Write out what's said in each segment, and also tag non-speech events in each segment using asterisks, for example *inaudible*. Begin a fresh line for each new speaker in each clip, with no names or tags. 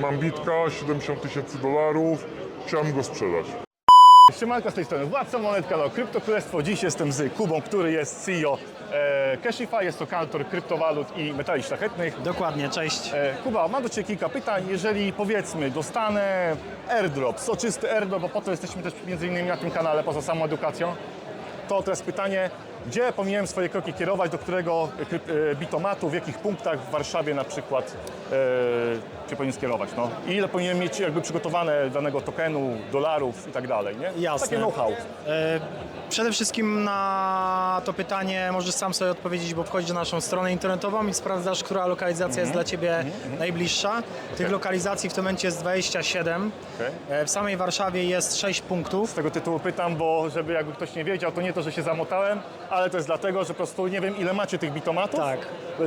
Mam bitka, 70 tysięcy dolarów, chciałem go sprzedać.
Siemanko z tej strony Władca Monet, kanał Krypto Królestwo. Dziś jestem z Kubą, który jest CEO e, Cashify, jest to kantor kryptowalut i metali szlachetnych.
Dokładnie, cześć.
E, Kuba, mam do Ciebie kilka pytań. Jeżeli powiedzmy dostanę airdrop, soczysty airdrop, bo po to jesteśmy też między innymi na tym kanale, poza samą edukacją, to teraz pytanie, gdzie powinienem swoje kroki kierować, do którego e, e, bitomatu, w jakich punktach w Warszawie na przykład e, się powinien skierować, no? I ile powinienem mieć jakby przygotowane danego tokenu, dolarów i tak dalej, nie?
Jasne.
Takie know-how.
E, Przede wszystkim na to pytanie możesz sam sobie odpowiedzieć, bo wchodzisz na naszą stronę internetową i sprawdzasz, która lokalizacja jest dla Ciebie najbliższa. Tych lokalizacji w tym momencie jest 27.
Okej.
E, W samej Warszawie jest 6 punktów.
Z tego tytułu pytam, bo żeby jakby ktoś nie wiedział, to nie to, że się zamotałem, ale to jest dlatego, że po prostu nie wiem ile macie tych bitomatów,
Tak.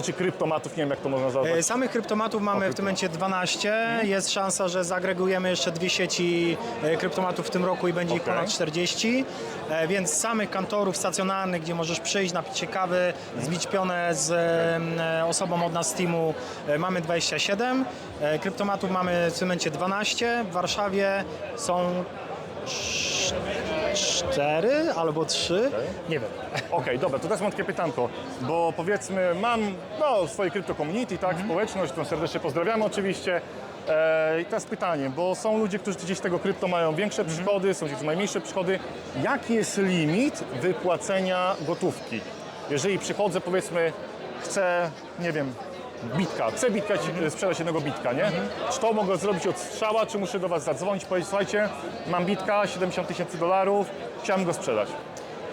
czy kryptomatów, nie wiem jak to można nazwać.
E, Samych kryptomatów mamy w tym momencie 12. Jest szansa, że zagregujemy jeszcze dwie sieci e, kryptomatów w tym roku i będzie ich
Okej.
ponad 40. E, Więc samych kantorów stacjonarnych, gdzie możesz przyjść, napić się kawy, zbić pionę z e, osobą od nas z teamu, e, mamy 27. E, Kryptomatów mamy w tym momencie 12. W Warszawie są 4 albo 3. Nie wiem.
Okej, dobra, to teraz mam takie pytanko, bo powiedzmy mam no, swoje krypto community, tak,
Mhm.
społeczność, którą serdecznie pozdrawiamy oczywiście. E, I teraz pytanie, bo są ludzie, którzy gdzieś tego krypto mają większe
Mhm.
przychody, są ludzie, którzy mają mniejsze przychody. Jaki jest limit wypłacenia gotówki? Jeżeli przychodzę, powiedzmy, chcę, nie wiem, bitka, chcę bitka,
Mhm.
sprzedać jednego bitka, nie? Czy to mogę zrobić od strzała, czy muszę do Was zadzwonić, powiedzieć, słuchajcie, mam bitka, 70 tysięcy dolarów, chciałem go sprzedać.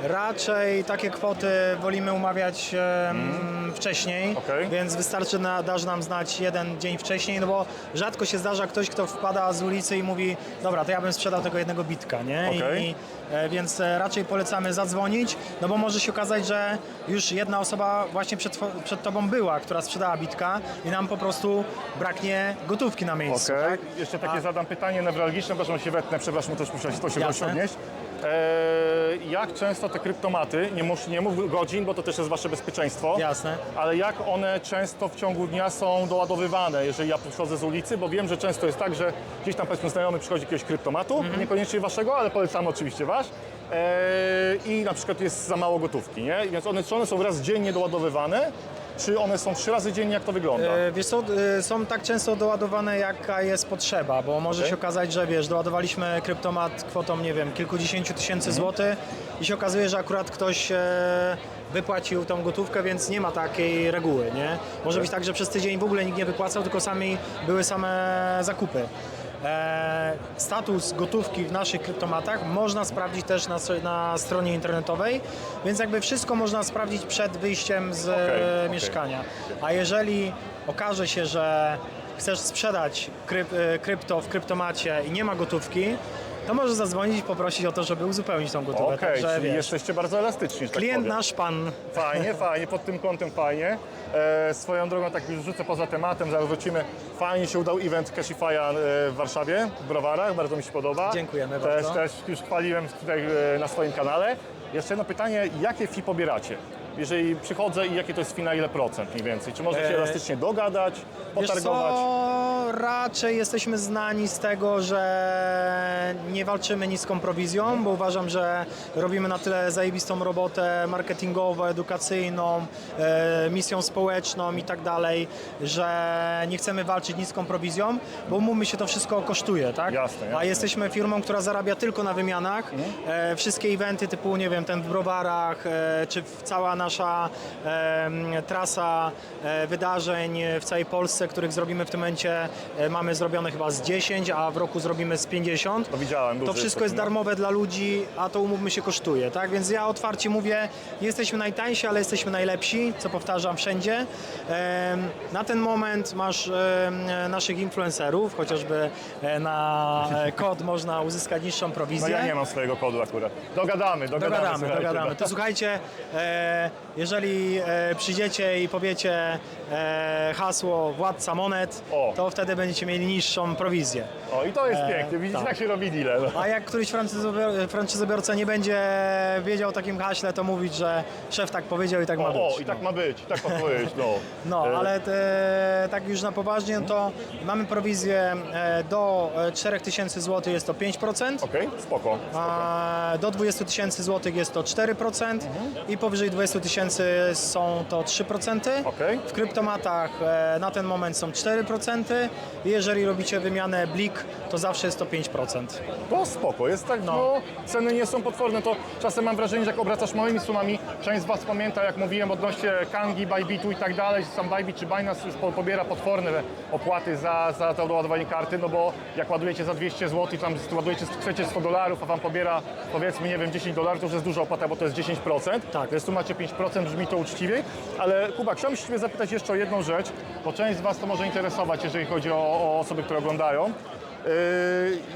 Raczej takie kwoty wolimy umawiać em, wcześniej.
Okej.
więc wystarczy na, dasz nam znać jeden dzień wcześniej, no bo rzadko się zdarza ktoś, kto wpada z ulicy i mówi dobra, to ja bym sprzedał tego jednego bitka, nie?
Okej.
I, e, więc e, raczej polecamy zadzwonić, no bo może się okazać, że już jedna osoba właśnie przed, two- przed tobą była, która sprzedała bitka i nam po prostu braknie gotówki na miejscu,
Okej,
tak?
jeszcze takie
A-
zadam pytanie newralgiczne, przepraszam się wetnę, przepraszam, też muszę to się
Jasne.
odnieść. Eee, jak często te kryptomaty, nie mów, nie mów godzin, bo to też jest wasze bezpieczeństwo,
Jasne.
ale jak one często w ciągu dnia są doładowywane, jeżeli ja przychodzę z ulicy, bo wiem, że często jest tak, że gdzieś tam powiedzmy znajomy przychodzi jakiegoś kryptomatu,
Mhm.
niekoniecznie waszego, ale polecamy oczywiście wasz, eee, i na przykład jest za mało gotówki, nie? Więc one, czy one są raz dziennie doładowywane, czy one są trzy razy dziennie, jak to wygląda?
E, Wiesz co, e, są tak często doładowane, jaka jest potrzeba, bo może
Okej.
się okazać, że wiesz, doładowaliśmy kryptomat kwotą, nie wiem, kilkudziesięciu tysięcy
Mhm.
złotych i się okazuje, że akurat ktoś e, wypłacił tą gotówkę, więc nie ma takiej reguły, nie? Może być tak, że przez tydzień w ogóle nikt nie wypłacał, tylko sami były same zakupy. E, status gotówki w naszych kryptomatach można sprawdzić też na, na stronie internetowej, więc jakby wszystko można sprawdzić przed wyjściem z e,
okej.
mieszkania. A jeżeli okaże się, że chcesz sprzedać kryp, e, krypto w kryptomacie i nie ma gotówki, to możesz zadzwonić i poprosić o to, żeby uzupełnić tą gotówkę.
Okej,
Także
czyli
wiesz,
jesteście bardzo elastyczni, że tak
klient
powiem.
nasz, pan
Fajnie, *laughs* fajnie, pod tym kątem fajnie. E, swoją drogą, tak już rzucę poza tematem, zaraz wrócimy. Fajnie się udał event Cashify'a e, w Warszawie, w Browarach, bardzo mi się podoba.
Dziękujemy
też,
bardzo.
Też już chwaliłem tutaj e, na swoim kanale. Jeszcze jedno pytanie, jakie fee pobieracie? Jeżeli przychodzę i jakie to jest fee na ile procent mniej więcej? Czy można się
E,
elastycznie dogadać,
Wiesz
potargować?
co, raczej jesteśmy znani z tego, że nie walczymy niską prowizją, bo uważam, że robimy na tyle zajebistą robotę marketingową, edukacyjną, e, misją społeczną i tak dalej, że nie chcemy walczyć niską prowizją, bo umówmy się, to wszystko kosztuje, tak?
Jasne, jasne.
A jesteśmy firmą, która zarabia tylko na wymianach. E, wszystkie eventy typu, nie wiem, ten w Browarach, e, czy w- cała nasza em, trasa e, wydarzeń w całej Polsce, których zrobimy w tym momencie, e, mamy zrobione chyba z 10, a w roku zrobimy z 50.
To widziałem,
To
duży
wszystko jest
no.
darmowe dla ludzi, a to umówmy się kosztuje, tak? Więc ja otwarcie mówię, jesteśmy najtańsi, ale jesteśmy najlepsi, co powtarzam wszędzie. Em, Na ten moment masz em, naszych influencerów, chociażby e, na e, kod można uzyskać niższą
No
prowizję.
ja nie mam swojego kodu akurat. Dogadamy, dogadamy.
Dogadamy,
słuchajcie,
dogadamy.
no.
To słuchajcie, e, jeżeli e, przyjdziecie i powiecie e, hasło Władca Monet,
O.
to wtedy będziecie mieli niższą prowizję.
O, i to jest
E,
pięknie. Widzicie,
tak.
jak się robi deal. No.
A jak któryś franczyzobior- franczyzobiorca nie będzie wiedział o takim haśle, to mówić, że szef tak powiedział i tak ma być.
O, i tak ma być, i tak ma być, no. *laughs*
No,
E,
ale tak już na poważnie, to mamy prowizję e, do e, 4000 zł jest to 5%,
Okej, spoko.
a do 20 tysięcy złotych jest to 4% i powyżej 20 tysięcy są to 3%.
Okej.
W kryptomatach e, na ten moment są 4%. i Jeżeli robicie wymianę blik, to zawsze jest to 5%.
To spoko, jest tak, no. ceny nie są potworne, to czasem mam wrażenie, że jak obracasz małymi sumami, część z Was pamięta, jak mówiłem odnośnie Kangi, Bybitu i tak dalej, że sam Bybit czy Binance już po, pobiera potworne opłaty za, za to doładowanie karty, no bo jak ładujecie za 200 zł i tam ładujecie, chcecie 100 dolarów, a Wam pobiera powiedzmy, nie wiem, 10 dolarów, to już jest duża opłata, bo to jest 10%,
Tak.
więc tu macie 5%, brzmi to uczciwiej, ale Kuba, chciałbym się Ciebie zapytać jeszcze o jedną rzecz, bo część z Was to może interesować, jeżeli chodzi o, o osoby, które oglądają.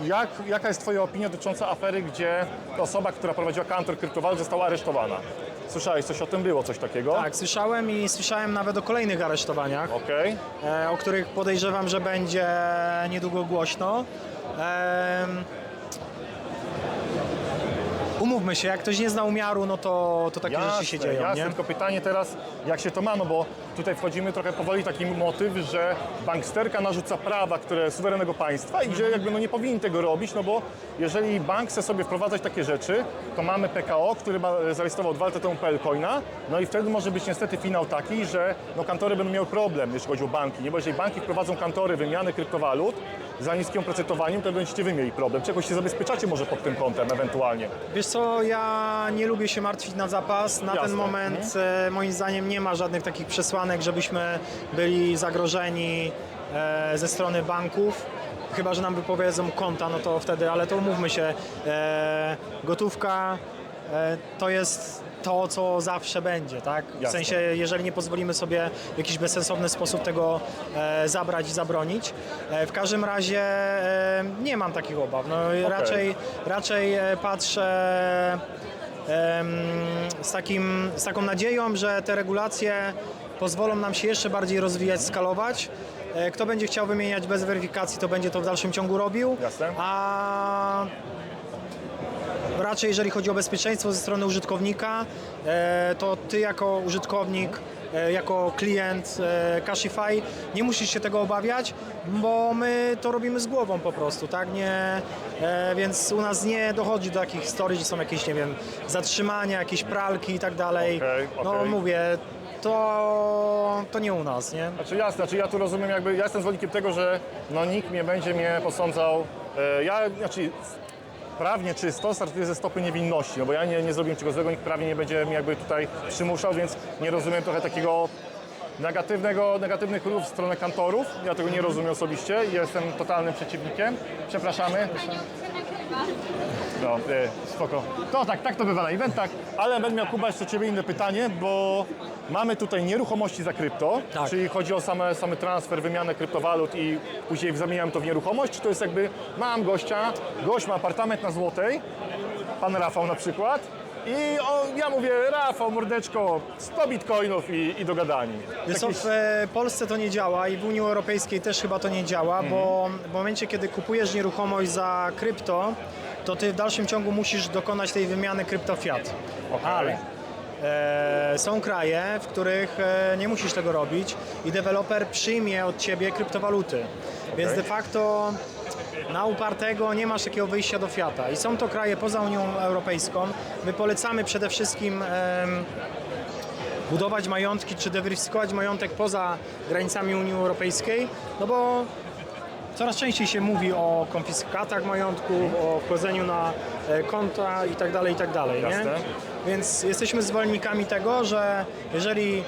Yy, Jak, jaka jest Twoja opinia dotycząca afery, gdzie osoba, która prowadziła kantor kryptowalut została aresztowana? Słyszałeś coś o tym? Było coś takiego?
Tak, słyszałem i słyszałem nawet o kolejnych aresztowaniach.
Okej.
e, o których podejrzewam, że będzie niedługo głośno. Em, Umówmy się, jak ktoś nie zna umiaru, no to, to takie rzeczy się dzieją,
jasne,
nie?
tylko pytanie teraz, jak się to ma, no bo tutaj wchodzimy trochę powoli taki motyw, że banksterka narzuca prawa, które suwerennego państwa i że jakby no nie powinien tego robić, no bo jeżeli bank chce sobie wprowadzać takie rzeczy, to mamy PKO, który ma, zarejestrował dwa lata temu PL Coina, no i wtedy może być niestety finał taki, że no kantory będą miały problem, jeśli chodzi o banki, nie? bo jeżeli banki wprowadzą kantory wymiany kryptowalut za niskim oprocentowaniem, to będziecie wy mieli problem. Czy jakoś się zabezpieczacie może pod tym kątem ewentualnie?
Wiesz co, ja nie lubię się martwić na zapas. Na
Jasne.
ten moment e, moim zdaniem nie ma żadnych takich przesłanek, żebyśmy byli zagrożeni e, ze strony banków. Chyba, że nam wypowiedzą konta, no to wtedy, ale to umówmy się, e, gotówka to jest to, co zawsze będzie, tak? W
Jasne.
sensie, jeżeli nie pozwolimy sobie w jakiś bezsensowny sposób tego e, zabrać i zabronić. E, w każdym razie e, nie mam takich obaw. No, i raczej, raczej e, patrzę z, takim, z taką nadzieją, że te regulacje pozwolą nam się jeszcze bardziej rozwijać, skalować. E, Kto będzie chciał wymieniać bez weryfikacji, to będzie to w dalszym ciągu robił.
Jasne.
A raczej jeżeli chodzi o bezpieczeństwo ze strony użytkownika, e, to ty jako użytkownik, e, jako klient e, Cashify nie musisz się tego obawiać, bo my to robimy z głową po prostu, tak? Nie, e, więc u nas nie dochodzi do takich historii, że są jakieś, nie wiem, zatrzymania, jakieś pralki i tak dalej. No mówię, to, to nie u nas, nie?
Znaczy jasne, znaczy ja tu rozumiem jakby, ja jestem zwolennikiem tego, że no nikt nie będzie mnie posądzał, e, ja, znaczy prawnie czysto startuję ze stopy niewinności, no bo ja nie, nie zrobiłem czegoś złego, nikt prawnie nie będzie mnie jakby tutaj przymuszał, więc nie rozumiem trochę takiego negatywnego, negatywnych ruchów w stronę kantorów, ja tego nie rozumiem osobiście i jestem totalnym przeciwnikiem. Przepraszamy. No, e, spoko. To tak, tak to bywa na eventach, ale będę miał Kuba jeszcze Ciebie inne pytanie, bo mamy tutaj nieruchomości za krypto,
Tak.
czyli chodzi o same, same transfer, wymianę kryptowalut i później zamieniam to w nieruchomość, czy to jest jakby, mam gościa, gość ma apartament na Złotej, pan Rafał na przykład, i o, ja mówię, Rafał, mordeczko, 100 bitcoinów i, i dogadani.
Wiesz co, w e, Polsce to nie działa i w Unii Europejskiej też chyba to nie działa, bo w momencie, kiedy kupujesz nieruchomość za krypto, to ty w dalszym ciągu musisz dokonać tej wymiany krypto-fiat.
Okej.
Ale e, są kraje, w których e, nie musisz tego robić i deweloper przyjmie od ciebie kryptowaluty. Więc de facto na upartego nie masz takiego wyjścia do fiata. I są to kraje poza Unią Europejską. My polecamy przede wszystkim em, budować majątki czy dywersyfikować majątek poza granicami Unii Europejskiej, no bo coraz częściej się mówi o konfiskatach majątku, o wchodzeniu na e, konta i tak dalej, i tak dalej, nie?
Jasne.
Więc jesteśmy zwolennikami tego, że jeżeli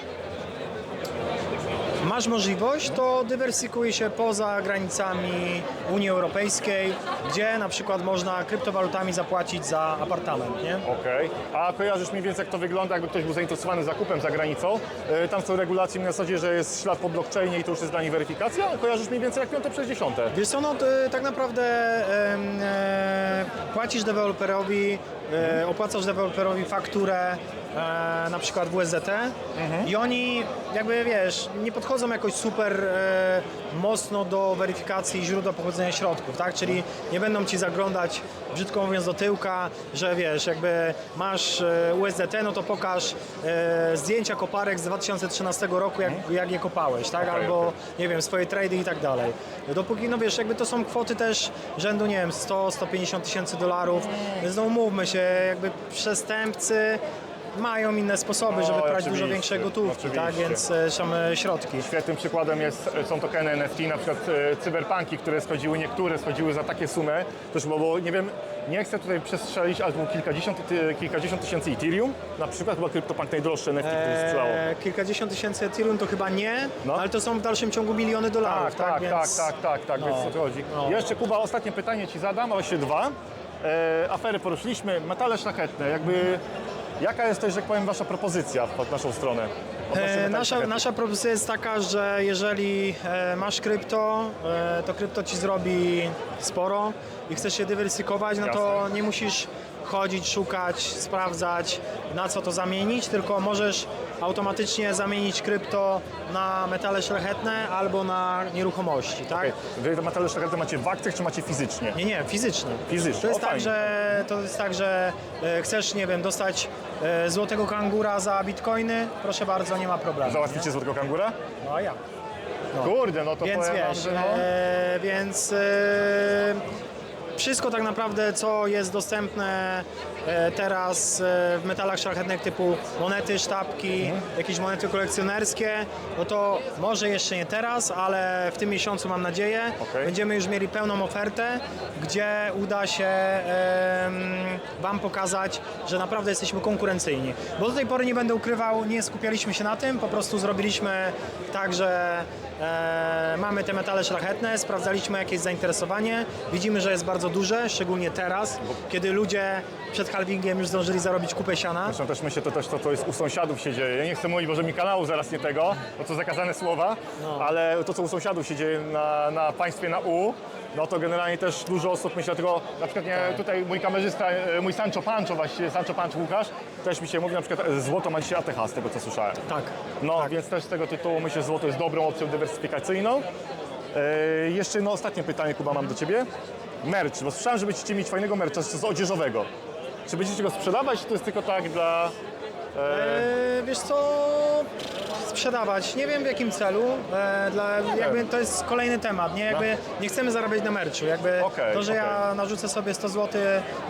masz możliwość, to dywersyfikuje się poza granicami Unii Europejskiej, gdzie na przykład można kryptowalutami zapłacić za apartament, nie?
Okej. A kojarzysz mniej więcej, jak to wygląda, jakby ktoś był zainteresowany zakupem za granicą? E, Tam są regulacje na zasadzie, że jest ślad po blockchainie i to już jest dla nich weryfikacja. Kojarzysz mniej więcej jak piąte przez dziesiąte?
Wiesz co, no to, tak naprawdę em, e, płacisz deweloperowi e, opłacasz deweloperowi fakturę e, na przykład w USDT i oni jakby wiesz, nie podchodzą jakoś super e, mocno do weryfikacji źródła pochodzenia środków, tak? Czyli nie będą ci zaglądać, brzydko mówiąc, do tyłka, że wiesz, jakby masz e, USDT, no to pokaż e, zdjęcia koparek z 2013 roku, jak, jak je kopałeś, tak? Albo nie wiem, swoje trady i tak dalej. Dopóki, no wiesz, jakby to są kwoty też rzędu, nie wiem, 100-150 tysięcy dolarów, więc no umówmy się, jakby przestępcy mają inne sposoby,
No,
żeby brać dużo większe gotówki, tak? Więc e, są e, środki.
Świetnym przykładem jest, są tokeny NFT, na przykład e, cyberpunki, które schodziły, niektóre schodziły za takie sumy, też bo, bo nie wiem, nie chcę tutaj przestrzelić, ale było kilkadziesiąt, ty- kilkadziesiąt tysięcy Ethereum, na przykład chyba CryptoPunk najdroższy NFT, który sprzedało.
E, kilkadziesiąt tysięcy Ethereum to chyba nie,
No.
ale to są w dalszym ciągu miliony dolarów,
Tak,
tak?
tak, tak,
Więc...
tak, tak, tak,
no,
więc o to chodzi.
no.
Jeszcze Kuba, ostatnie pytanie Ci zadam, a właściwie dwa. E, afery poruszyliśmy, metale szlachetne, jakby jaka jest też, jak powiem, Wasza propozycja pod naszą stronę?
E, nasza, nasza propozycja jest taka, że jeżeli e, masz krypto, e, to krypto ci zrobi sporo i chcesz się dywersyfikować, no to
Jasne.
nie musisz chodzić, szukać, sprawdzać, na co to zamienić, tylko możesz automatycznie zamienić krypto na metale szlachetne albo na nieruchomości, tak?
Okej, Wy te metale szlachetne macie w akcjach, czy macie fizycznie?
Nie, nie, fizycznie.
Fizycznie,
To jest,
o,
tak,
fajnie.
że, to jest tak, że e, chcesz, nie wiem, dostać złotego kangura za bitcoiny, proszę bardzo, nie ma problemu.
Załatwicie złotego kangura?
No a ja.
Kurde, no to
Więc wiesz,
że no...
e, więc e, wszystko tak naprawdę, co jest dostępne e, teraz e, w metalach szlachetnych typu monety, sztabki,
Mhm.
jakieś monety kolekcjonerskie, no to może jeszcze nie teraz, ale w tym miesiącu mam nadzieję,
Okej.
będziemy już mieli pełną ofertę, gdzie uda się Wam pokazać, że naprawdę jesteśmy konkurencyjni. Bo do tej pory nie będę ukrywał, nie skupialiśmy się na tym, po prostu zrobiliśmy tak, że e, mamy te metale szlachetne, sprawdzaliśmy jakieś zainteresowanie, widzimy, że jest bardzo duże, szczególnie teraz, kiedy ludzie przed halvingiem już zdążyli zarobić kupę siana.
Zresztą też myślę, to też to, co jest u sąsiadów się dzieje. Ja nie chcę mówić, może mi kanału zaraz nie tego, bo to zakazane słowa,
No.
ale to, co u sąsiadów się dzieje na, na państwie na U, no to generalnie też dużo osób myśli, dlatego na przykład nie,
Tak.
tutaj mój kamerzysta, e, mój Sancho Pancho, właściwie Sancho Pancho Łukasz, też mi się mówi na przykład e, złoto ma dzisiaj ATH, z tego co słyszałem.
Tak.
No, więc też z tego tytułu myślę, że złoto jest dobrą opcją dywersyfikacyjną. E, jeszcze jedno ostatnie pytanie, Kuba, mam do Ciebie. Merch, bo słyszałem, że będziecie mieć fajnego mercha z odzieżowego. Czy będziecie go sprzedawać, czy to jest tylko tak dla...
E, wiesz co, sprzedawać, nie wiem w jakim celu, e, dla, jakby to jest kolejny temat, nie, jakby nie chcemy zarabiać na merchu, jakby
No. Okej,
to, że ja
okej.
narzucę sobie 100 zł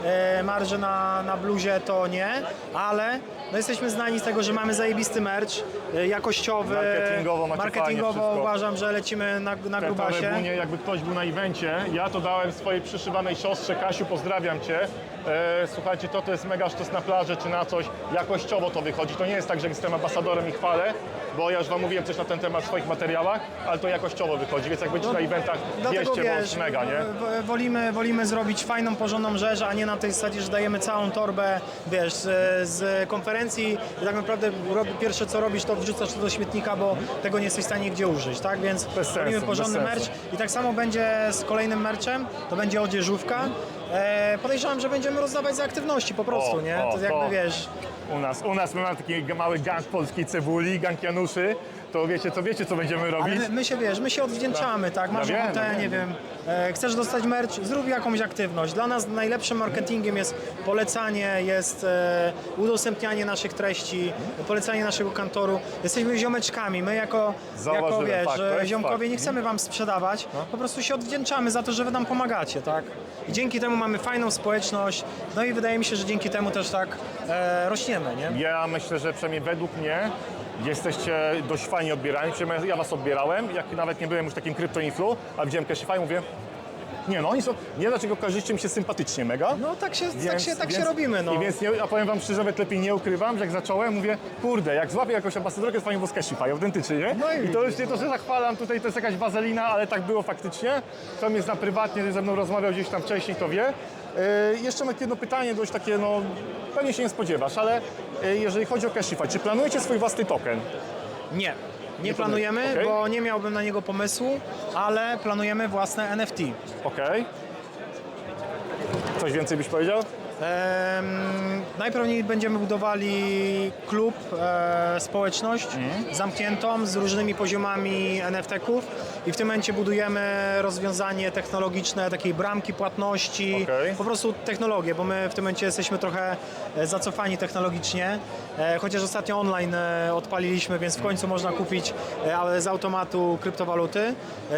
e, marży na, na bluzie to nie, ale no jesteśmy znani z tego, że mamy zajebisty merch, e, jakościowy,
Marketingowo macie fajnie
marketingowo
wszystko.
uważam, że lecimy na, na grubasie.
jakby ktoś był na evencie, ja to dałem swojej przyszywanej siostrze Kasiu, pozdrawiam Cię. E, słuchajcie, to to jest mega sztos na plaży czy na coś, jakościowo to wychodzi. To nie jest tak, że jestem ambasadorem i chwalę, bo ja już Wam mówiłem coś na ten temat w swoich materiałach, ale to jakościowo wychodzi, więc jak będziecie na eventach,
No, Dlatego
bierzcie, bo
wiesz,
jest mega, nie?
w- wolimy, wolimy zrobić fajną, porządną rzecz, a nie na tej zasadzie, że dajemy całą torbę, wiesz, z, z konferencji i tak naprawdę rob, pierwsze co robisz, to wrzucasz to do śmietnika, bo tego nie jesteś w stanie nigdzie użyć, tak? Więc
sensu,
robimy porządny
bez
merch
sensu.
i tak samo będzie z kolejnym merchem, to będzie odzieżówka. E, podejrzewam, że będziemy rozdawać za aktywności po prostu,
O,
nie?
o,
to jakby
to-
wiesz,
U nas, u nas my mamy taki mały gang polskiej cebuli, gang Januszy, to wiecie co, wiecie co będziemy
Ale
robić?
my, my się wiesz, my się odwdzięczamy, tak? Masz
Ja
ochotę,
wiem.
nie wiem, e, chcesz dostać merch, zrób jakąś aktywność. Dla nas najlepszym marketingiem jest polecanie, jest e, udostępnianie naszych treści, polecanie naszego kantoru. Jesteśmy ziomeczkami, my jako, jako
Zauważyłem,
wiesz,
fakt,
e,
jest
ziomkowie
fakt.
nie chcemy wam sprzedawać, po prostu się odwdzięczamy za to, że wy nam pomagacie, tak? I dzięki temu mamy fajną społeczność, no i wydaje mi się, że dzięki temu też tak e, rośniemy, nie?
Ja myślę, że przynajmniej według mnie jesteście dość fajnie odbierani. Przynajmniej ja was odbierałem, jak nawet nie byłem już takim kryptoinflu, a widziałem Cashify, mówię, nie no, oni są, nie dlaczego kojarzycie mi się sympatycznie mega.
No tak się, tak
Więc-
się, tak się
więc-
robimy, no.
I więc nie, ja powiem wam szczerze, nawet lepiej nie ukrywam, że jak zacząłem, mówię, kurde, jak złapię jakąś ambasadorkę, to fajnie było z Cashify, autentycznie, nie?
No i
I to już nie to, że zachwalam, tutaj to jest jakaś wazelina, ale tak było faktycznie. Kto mnie zna prywatnie, ze mną rozmawiał gdzieś tam wcześniej, to wie. Yy, jeszcze mam jedno pytanie, dość takie, no, pewnie się nie spodziewasz, ale yy, jeżeli chodzi o Cashify, czy planujecie swój własny token?
Nie. Nie planujemy,
okej.
bo nie miałbym na niego pomysłu, ale planujemy własne NFT.
Okej. Coś więcej byś powiedział?
Najpewniej będziemy budowali klub, e, społeczność
Mhm.
zamkniętą z różnymi poziomami NFT-ków i w tym momencie budujemy rozwiązanie technologiczne takiej bramki płatności,
Okej.
po prostu technologię, bo my w tym momencie jesteśmy trochę e, zacofani technologicznie, e, chociaż ostatnio online odpaliliśmy, więc w końcu można kupić ale z automatu kryptowaluty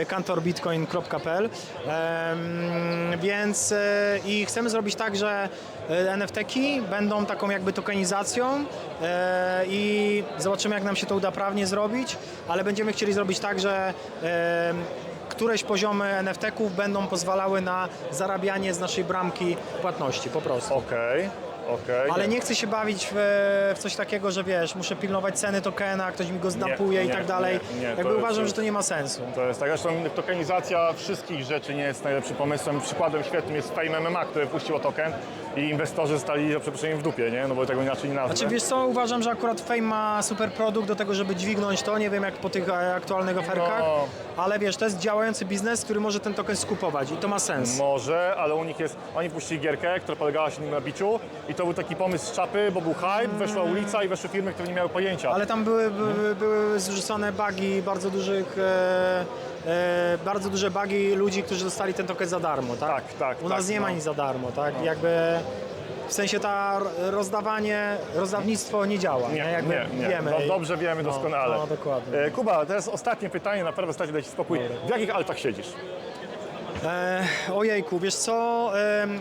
kantorbitcoin.pl Em, więc e, i chcemy zrobić tak, że NFT-ki będą taką jakby tokenizacją e, i zobaczymy jak nam się to uda prawnie zrobić, ale będziemy chcieli zrobić tak, że em, któreś poziomy NFT-ków będą pozwalały na zarabianie z naszej bramki płatności po prostu.
Okej, okej.
Ale nie chcę się bawić w, w coś takiego, że wiesz, muszę pilnować ceny tokena, ktoś mi go znampuje i
nie,
tak dalej.
nie, nie,
Jakby
jest-
uważam, że to nie ma sensu.
To jest tak, zresztą tokenizacja wszystkich rzeczy nie jest najlepszym pomysłem. Przykładem świetnym jest Fame MMA, który puściło token i inwestorzy zostali za przeproszeniem w dupie, nie? No bo tego inaczej nie nazwę.
Znaczy wiesz co, uważam, że akurat Fame ma super produkt do tego, żeby dźwignąć to, nie wiem jak po tych e, aktualnych oferkach,
No.
ale wiesz, to jest działający biznes, który może ten token skupować i to ma sens.
Może, ale u nich jest. Oni puścili gierkę, która polegała się na biciu i to był taki pomysł z czapy, bo był hype, weszła ulica i weszły firmy, które nie miały pojęcia.
Ale tam były, były, były zrzucone bugi bardzo dużych, e, e, bardzo duże bugi ludzi, którzy dostali ten token za darmo, tak?
Tak, tak,
U nas
tak,
nie ma
no.
nic za darmo, tak? Jakby w sensie ta rozdawanie, rozdawnictwo nie działa, nie?
Nie,
Jakby
nie, nie.
wiemy.
No, dobrze wiemy
No,
doskonale.
No, dokładnie.
E, Kuba, teraz ostatnie pytanie, naprawdę ostatnie daj ci spokój. W jakich altach siedzisz?
E, ojejku, wiesz co? em,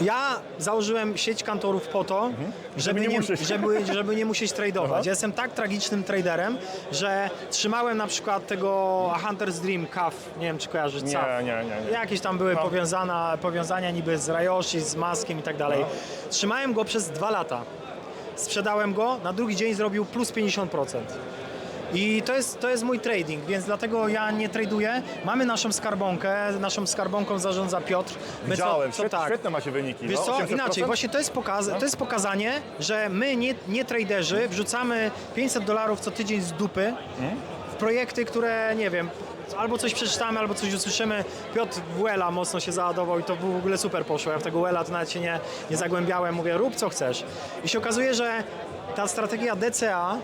ja założyłem sieć kantorów po to, żeby,
Mhm. Żeby nie
żeby, żeby nie musieć tradeować.
Aha.
Ja jestem tak tragicznym traderem, że trzymałem na przykład tego Hunter's Dream CAF, nie wiem czy kojarzysz
Nie, nie, nie, nie.
Jakieś tam były
No.
powiązana, powiązania niby z Rayoshi, z Maskiem i tak dalej. Trzymałem go przez dwa lata. Sprzedałem go, na drugi dzień zrobił plus 50%. I to jest, to jest mój trading, więc dlatego ja nie traduję. Mamy naszą skarbonkę, naszą skarbonką zarządza Piotr. My
Widziałem,
co, co
świetne,
tak.
świetne macie wyniki.
Wiesz
no,
co,
800%?
inaczej, właśnie to jest, pokaz- to jest pokazanie, że my, nie, nie traderzy, wrzucamy 500 dolarów co tydzień z dupy w projekty, które, nie wiem, albo coś przeczytamy, albo coś usłyszymy. Piotr Wuela mocno się załadował i to w ogóle super poszło. Ja w tego Wuela to nawet się nie, nie zagłębiałem, mówię rób co chcesz. I się okazuje, że ta strategia DCA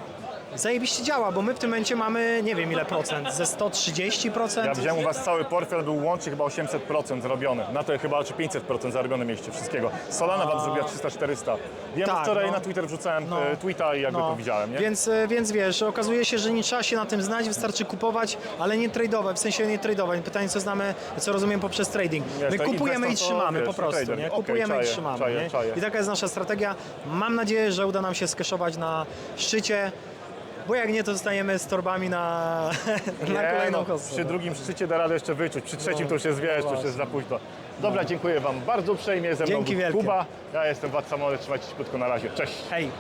zajebiście działa, bo my w tym momencie mamy, nie wiem ile procent, ze 130%.
Ja widziałem u was cały portfel był łącznie chyba 800% zrobiony. Na to chyba czy 500% zarobione mieście wszystkiego. Solana wam zrobiła 300-400. Wiem,
Tak,
wczoraj
no.
na Twitter wrzucałem
No.
e, tweeta i jakby
No,
to widziałem, nie?
Więc, e, więc wiesz, okazuje się, że nie trzeba się na tym znać, wystarczy kupować, ale nie tradeować, w sensie nie tradeować. Pytanie, co znamy, co rozumiem poprzez trading.
Wiesz,
My
to
kupujemy i
inwestor to,
trzymamy
wiesz,
po prostu,
trader.
nie?
Okej,
Kupujemy
czaję,
i trzymamy,
czaję,
nie?
czaję.
I taka jest nasza strategia. Mam nadzieję, że uda nam się skeszować na szczycie, bo jak nie, to zostajemy z torbami na, *laughs* na
Nie,
kolejną
no,
kostkę.
Przy drugim szczycie da radę jeszcze wyczuć, przy trzecim to już jest, wiesz, to już jest za późno. Dobra, dziękuję wam bardzo uprzejmie, ze mną
Dzięki
był
wielkie.
Kuba, ja jestem Wad Samolot, trzymajcie się krótko na razie, cześć.
Hej!